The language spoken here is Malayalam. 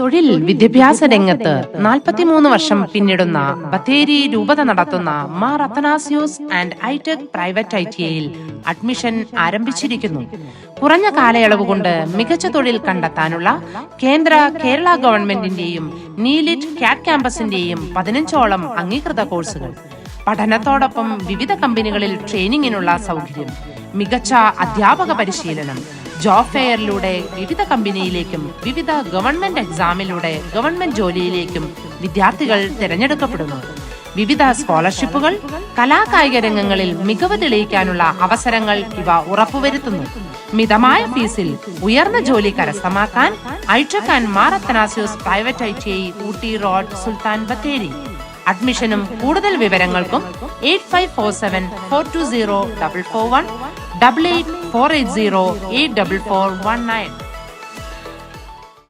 തൊഴിൽ വിദ്യാഭ്യാസ രംഗത്ത് നാൽപ്പത്തിമൂന്ന് വർഷം പിന്നിടുന്ന ബത്തേരി രൂപത നടത്തുന്ന Mar Athanasios and Itech private I T ഐയിൽ അഡ്മിഷൻ ആരംഭിച്ചിരിക്കുന്നു. കുറഞ്ഞ കാലയളവ് കൊണ്ട് മികച്ച തൊഴിൽ കണ്ടെത്താനുള്ള കേന്ദ്ര കേരള ഗവൺമെന്റിന്റെയും നീലിറ്റ് കാറ്റ് ക്യാമ്പസിന്റെയും പതിനഞ്ചോളം അംഗീകൃത കോഴ്സുകൾ. പഠനത്തോടൊപ്പം വിവിധ കമ്പനികളിൽ ട്രെയിനിങ്ങിനുള്ള സൗകര്യം. മികച്ച അധ്യാപക പരിശീലനം. ജോബ് ഫെയറിലൂടെ വിവിധ കമ്പനിയിലേക്കും വിവിധ ഗവൺമെന്റ് എക്സാമിലൂടെ ഗവൺമെന്റ് ജോലിയിലേക്കും വിദ്യാർത്ഥികൾ തിരഞ്ഞെടുക്കപ്പെടുന്നു. വിവിധ സ്കോളർഷിപ്പുകൾ കലാകായിക രംഗങ്ങളിൽ മികവ് തെളിയിക്കാനുള്ള അവസരങ്ങൾ ഇവ ഉറപ്പുവരുത്തുന്നു. മിതമായ ഫീസിൽ ഉയർന്ന ജോലി കരസ്ഥമാക്കാൻ ഐറ്റക്കാൻ Mar Athanasios private I T I Ooty road Sultan Bathery. അഡ്മിഷനും കൂടുതൽ വിവരങ്ങൾക്കും eight five four seven four two zero double four one double eight 480 8419.